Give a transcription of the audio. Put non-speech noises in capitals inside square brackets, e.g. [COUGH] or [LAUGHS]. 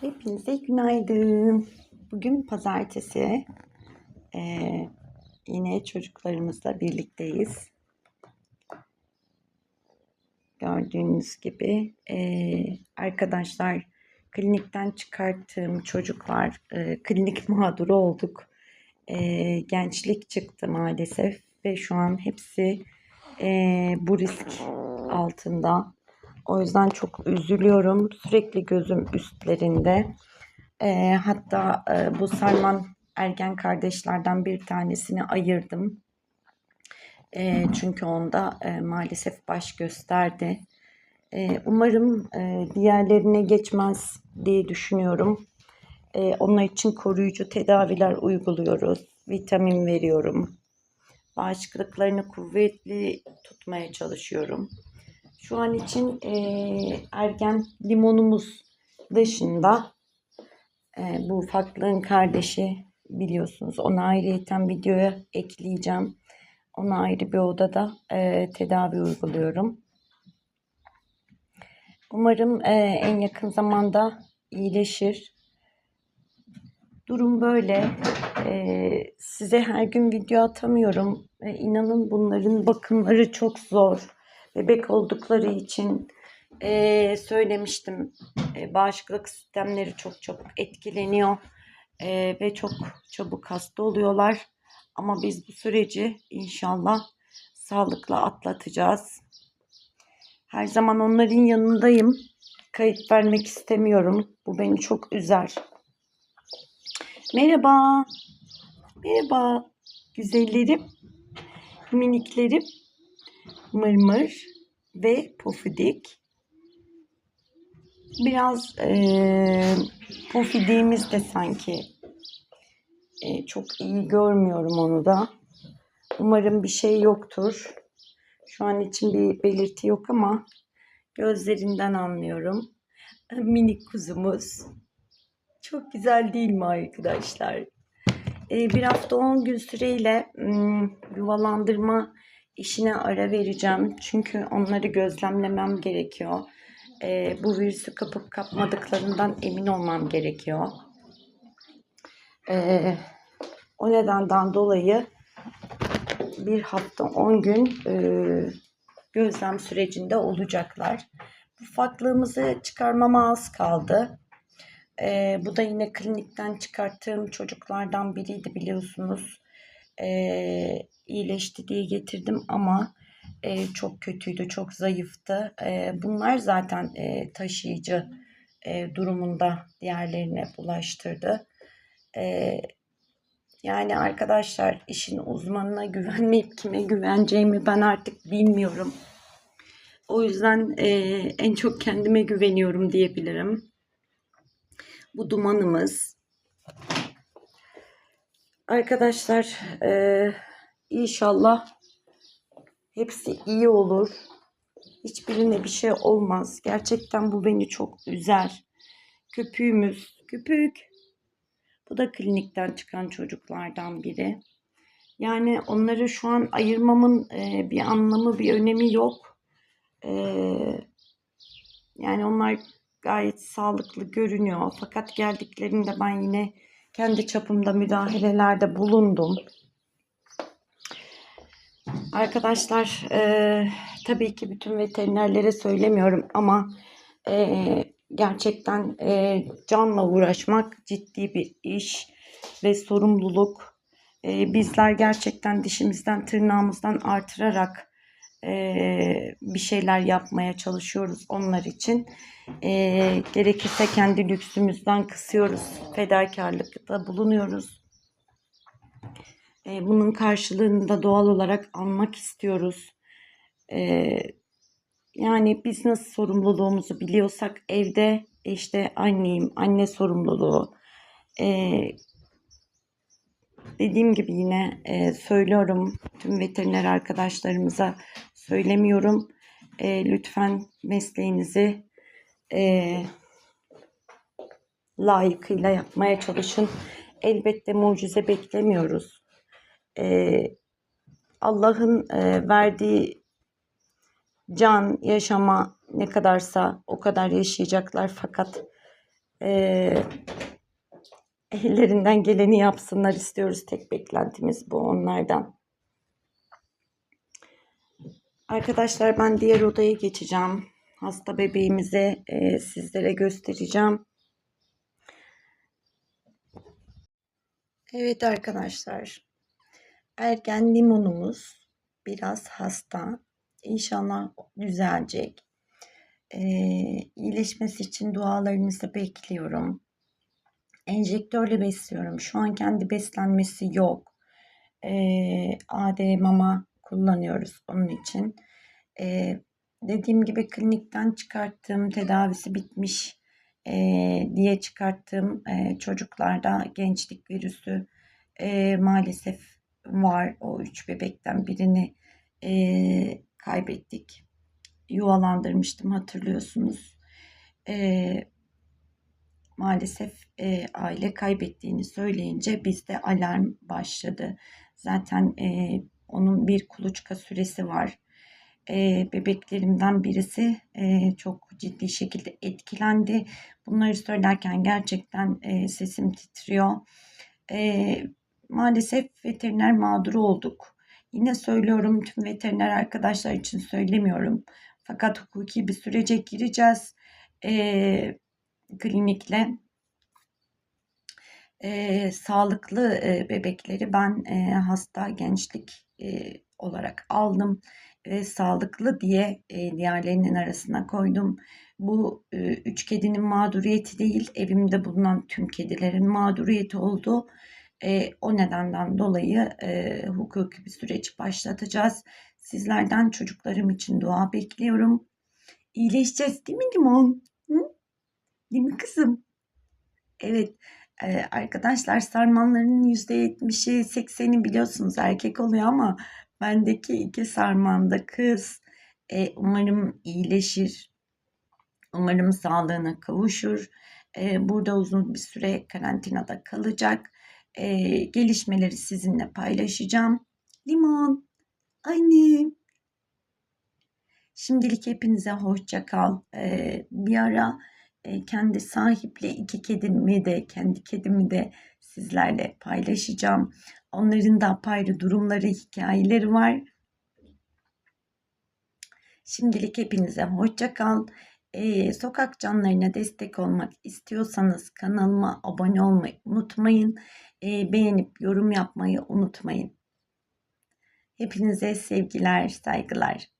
Hepinize günaydın. Bugün pazartesi. Ee, yine çocuklarımızla birlikteyiz. Gördüğünüz gibi ee, arkadaşlar klinikten çıkarttığım çocuklar e, klinik [LAUGHS] mağduru olduk. Ee, gençlik çıktı maalesef ve şu an hepsi ee, bu risk altında. O yüzden çok üzülüyorum. Sürekli gözüm üstlerinde. Ee, hatta e, bu Salman ergen kardeşlerden bir tanesini ayırdım. E, çünkü onda e, maalesef baş gösterdi. E, umarım e, diğerlerine geçmez diye düşünüyorum. E, onlar için koruyucu tedaviler uyguluyoruz. Vitamin veriyorum. Bağışıklıklarını kuvvetli tutmaya çalışıyorum. Şu an için e, ergen limonumuz dışında e, bu ufaklığın kardeşi biliyorsunuz. Onu ayrıyeten videoya ekleyeceğim. Ona ayrı bir odada e, tedavi uyguluyorum. Umarım e, en yakın zamanda iyileşir. Durum böyle. E, size her gün video atamıyorum. E, inanın bunların bakımları çok zor bebek oldukları için e, söylemiştim. E, bağışıklık sistemleri çok çok etkileniyor e, ve çok çabuk hasta oluyorlar. Ama biz bu süreci inşallah sağlıkla atlatacağız. Her zaman onların yanındayım. Kayıt vermek istemiyorum. Bu beni çok üzer. Merhaba. Merhaba. Güzellerim. Miniklerim. Mırmır ve Pofidik. Biraz e, Pofidik'imiz de sanki e, çok iyi görmüyorum onu da. Umarım bir şey yoktur. Şu an için bir belirti yok ama gözlerinden anlıyorum. Minik kuzumuz. Çok güzel değil mi arkadaşlar? Ee, bir hafta 10 gün süreyle ım, yuvalandırma işine ara vereceğim. Çünkü onları gözlemlemem gerekiyor. Ee, bu virüsü kapıp kapmadıklarından emin olmam gerekiyor. Ee, o nedenden dolayı bir hafta 10 gün e, gözlem sürecinde olacaklar. Ufaklığımızı çıkarmama az kaldı. Ee, bu da yine klinikten çıkarttığım çocuklardan biriydi biliyorsunuz. Ee, iyileşti diye getirdim ama e, çok kötüydü, çok zayıftı. E, bunlar zaten e, taşıyıcı e, durumunda diğerlerine bulaştırdı. E, yani arkadaşlar işin uzmanına güvenmeyip kime güveneceğimi ben artık bilmiyorum. O yüzden e, en çok kendime güveniyorum diyebilirim. Bu dumanımız. Arkadaşlar e, inşallah hepsi iyi olur. Hiçbirine bir şey olmaz. Gerçekten bu beni çok üzer. Köpüğümüz, köpük. Bu da klinikten çıkan çocuklardan biri. Yani onları şu an ayırmamın e, bir anlamı, bir önemi yok. E, yani onlar gayet sağlıklı görünüyor. Fakat geldiklerinde ben yine kendi çapımda müdahalelerde bulundum. Arkadaşlar e, tabii ki bütün veterinerlere söylemiyorum ama e, gerçekten e, canla uğraşmak ciddi bir iş ve sorumluluk. E, bizler gerçekten dişimizden tırnağımızdan artırarak e, bir şeyler yapmaya çalışıyoruz onlar için. E, gerekirse kendi lüksümüzden kısıyoruz, fedakarlıkta bulunuyoruz. E, bunun karşılığını da doğal olarak almak istiyoruz. E, yani biz nasıl sorumluluğumuzu biliyorsak evde işte anneyim, anne sorumluluğu. E, dediğim gibi yine e, söylüyorum tüm veteriner arkadaşlarımıza söylemiyorum. E, lütfen mesleğinizi e, layıkıyla yapmaya çalışın. Elbette mucize beklemiyoruz. E, Allah'ın e, verdiği can, yaşama ne kadarsa o kadar yaşayacaklar fakat Ee, ellerinden geleni yapsınlar istiyoruz. Tek beklentimiz bu onlardan. Arkadaşlar ben diğer odaya geçeceğim. Hasta bebeğimizi e, sizlere göstereceğim. Evet arkadaşlar. Ergen limonumuz biraz hasta. İnşallah düzelecek. Ee, iyileşmesi için dualarınızı bekliyorum. Enjektörle besliyorum. Şu an kendi beslenmesi yok. Ee, AD mama kullanıyoruz onun için. Ee, dediğim gibi klinikten çıkarttığım tedavisi bitmiş e, diye çıkarttığım e, çocuklarda gençlik virüsü e, maalesef var. O üç bebekten birini e, kaybettik. Yuvalandırmıştım hatırlıyorsunuz. E, maalesef e, aile kaybettiğini söyleyince bizde alarm başladı. Zaten e, onun bir kuluçka süresi var. Bebeklerimden birisi çok ciddi şekilde etkilendi. Bunları söylerken gerçekten sesim titriyor. Maalesef veteriner mağduru olduk. Yine söylüyorum tüm veteriner arkadaşlar için söylemiyorum. Fakat hukuki bir sürece gireceğiz. E, klinikle e, sağlıklı e, bebekleri ben e, hasta gençlik e, olarak aldım ve sağlıklı diye e, diğerlerinin arasına koydum. Bu e, üç kedinin mağduriyeti değil, evimde bulunan tüm kedilerin mağduriyeti oldu. E, o nedenden dolayı e, hukuki bir süreç başlatacağız. Sizlerden çocuklarım için dua bekliyorum. İyileşeceğiz değil mi Limon? Hı? Değil mi kızım? Evet arkadaşlar sarmanların %70'i 80'i biliyorsunuz erkek oluyor ama bendeki iki sarmanda kız. E, umarım iyileşir. Umarım sağlığına kavuşur. E, burada uzun bir süre karantinada kalacak. E, gelişmeleri sizinle paylaşacağım. Limon, annem. Şimdilik hepinize hoşça kal. E, bir ara kendi sahiple iki kedimi de kendi kedimi de sizlerle paylaşacağım. Onların da apayrı durumları, hikayeleri var. Şimdilik hepinize hoşça kal. Ee, sokak canlarına destek olmak istiyorsanız kanalıma abone olmayı unutmayın. Ee, beğenip yorum yapmayı unutmayın. Hepinize sevgiler, saygılar.